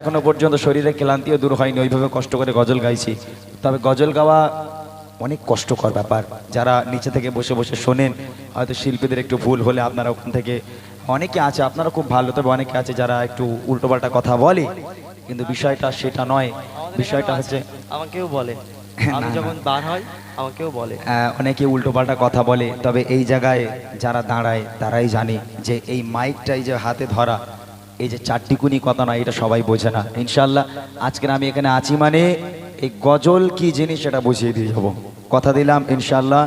এখনও পর্যন্ত শরীরে ক্লান্তিও দূর হয়নি ওইভাবে কষ্ট করে গজল গাইছি। তবে গজল গাওয়া অনেক কষ্টকর ব্যাপার। যারা নিচে থেকে বসে বসে শোনেন হয়তো শিল্পীদের একটু ভুল হলে আপনারা ওখান থেকে অনেকে আছে আপনারা খুব ভালো তবে অনেকে আছে যারা একটু উল্টোপাল্টা কথা বলে কিন্তু বিষয়টা সেটা নয়। বিষয়টা হচ্ছে আমাকেও বলে। আমি। যখন বার হয় আমাকেও বলে। আহ, অনেকে উল্টোপাল্টা কথা বলে তবে এই জায়গায় যারা দাঁড়ায় তারাই জানে যে এই মাইকটাই যে হাতে ধরা এই যে চারটি গুণী কথা নয়, এটা সবাই বোঝে না। ইনশাল্লাহ আজকের আমি এখানে আছি মানে এই গজল কি জিনিস সেটা বুঝিয়ে দিয়ে যাব। কথা দিলাম ইনশাল্লাহ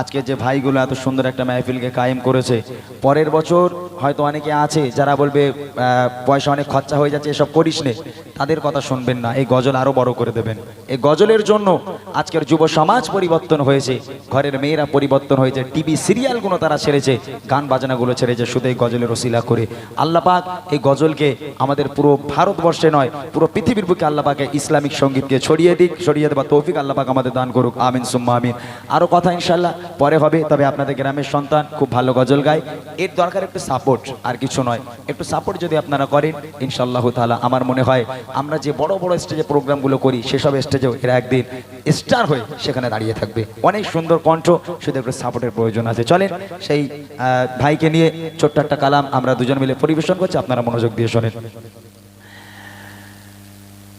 আজকে যে ভাইগুলো এত সুন্দর একটা মেহফিলকে কায়েম করেছে, পরের বছর হয়তো অনেকে আছে যারা বলবে পয়সা অনেক খরচা হয়ে যাচ্ছে, এসব করিস নে। তাদের কথা শুনবেন না। এই গজল আরও বড় করে দেবেন। এই গজলের জন্য আজকের যুব সমাজ পরিবর্তন হয়েছে। ঘরের মেয়েরা পরিবর্তন হয়েছে। টিভি সিরিয়ালগুলো তারা ছেড়েছে। গান বাজনাগুলো ছেড়েছে। শুধু এই গজলের ওসিলা করে। আল্লাহ পাক এই গজলকে আমাদের পুরো ভারতবর্ষে নয়, পুরো পৃথিবীর বুকে আল্লাহ পাকে ইসলামিক সঙ্গীতকে ছড়িয়ে দিক, ছড়িয়ে দেওয়া তৌফিক আল্লাহ পাক আমাদের দান করুক। আমিন, সুম্মা আমিন। আরও কথা ইনশাল্লাহ পরে হবে। তবে আপনাদের গ্রামের সন্তান খুব ভালো গজল গায়। এর দরকার একটু সাপোর্ট আর কিছু নয়। একটু সাপোর্ট যদি আপনারা করেন ইনশাল্লাহ তাআলা আমার মনে হয় আমরা যে বড় বড় স্টেজে প্রোগ্রামগুলো করি, সেসব স্টেজেও এরা একদিন স্টার হয়ে সেখানে দাঁড়িয়ে থাকবে। অনেক সুন্দর কণ্ঠ, শুধু একটু সাপোর্টের প্রয়োজন আছে। চলেন, সেই ভাইকে নিয়ে ছোট্ট একটা কালাম আমরা দুজন মিলে পরিবেশন করছি, আপনারা মনোযোগ দিয়ে শোনেন।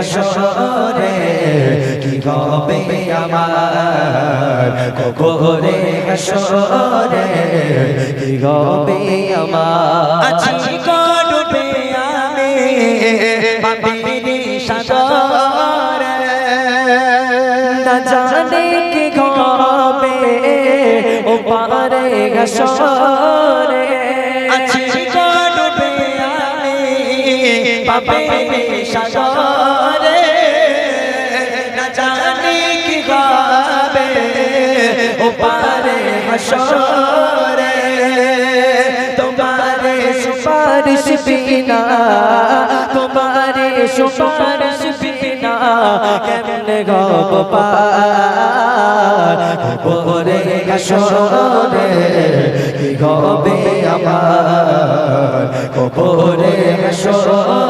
হাসরে কি হবে আমার? কবরে হাসরে কি হবে আমার? আজি করবে আমি পাপিনি সাগরে। না জানে কি হবে ও পারে হাসরে আজি করবে আমি পাপিনি সাগরে। পারে হাসরে, তোমারে সুপারিশ বিনা, তোমারে সুপারিশ বিনা, কেমনে গব পার? হাসরে, কি হবে আমার? কবরে হাসরে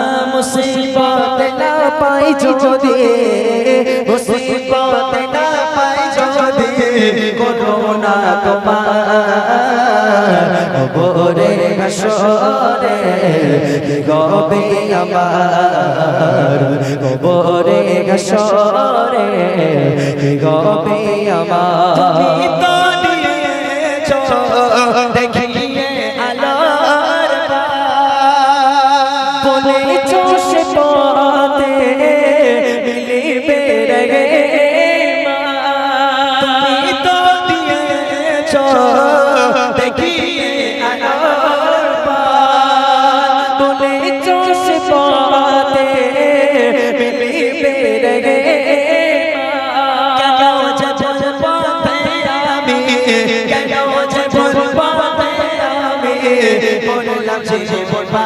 মুসিবত না পাই যদি, মুসিবত না পাই যদি করোনা তোমার কবরে হাসরে হবে আমার কবরে হাসরে কি বলবা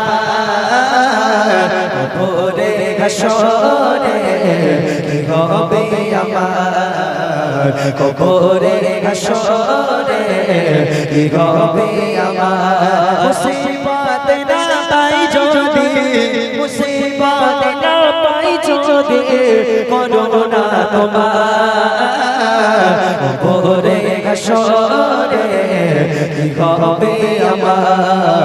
কবরে ঘসরে কি হবে আমার? কবরে ঘসরে কি হবে আমার? মুসিবত না পাই যদি মুসিবত না পাই যদি করোনা তোমার। কবরে ঘসরে কি হবে আমার?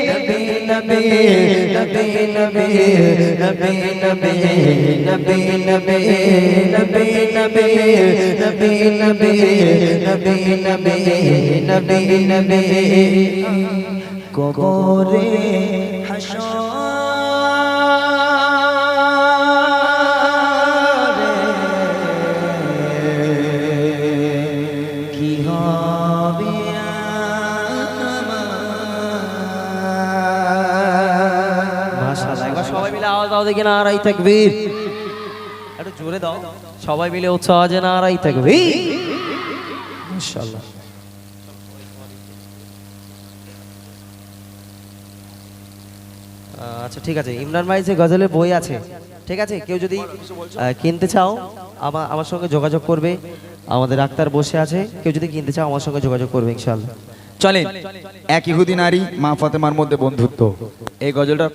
নবী নবী নবী নবী নবী নবী নবী নবী নবী নবী নবী নবী নবী নবী নবী কবরে হাসরে দেখি না আড়াই একটু জোরে দাও। সবাই মিলে উৎসাহ আছে না আড়াই আচ্ছা ঠিক আছে। ইমরান ভাই যে গজলের বই আছে, ঠিক আছে? কেউ যদি কিনতে চাও আমার আমার সঙ্গে যোগাযোগ করবে। আমাদের ডাক্তার বসে আছে। কেউ যদি কিনতে চাও, আমার সঙ্গে যোগাযোগ করবে, ইনশাআল্লাহ। চলেন। এক ইহুদি নারী মা ফাতেমার মধ্যে বন্ধুত্ব। এই গজলটা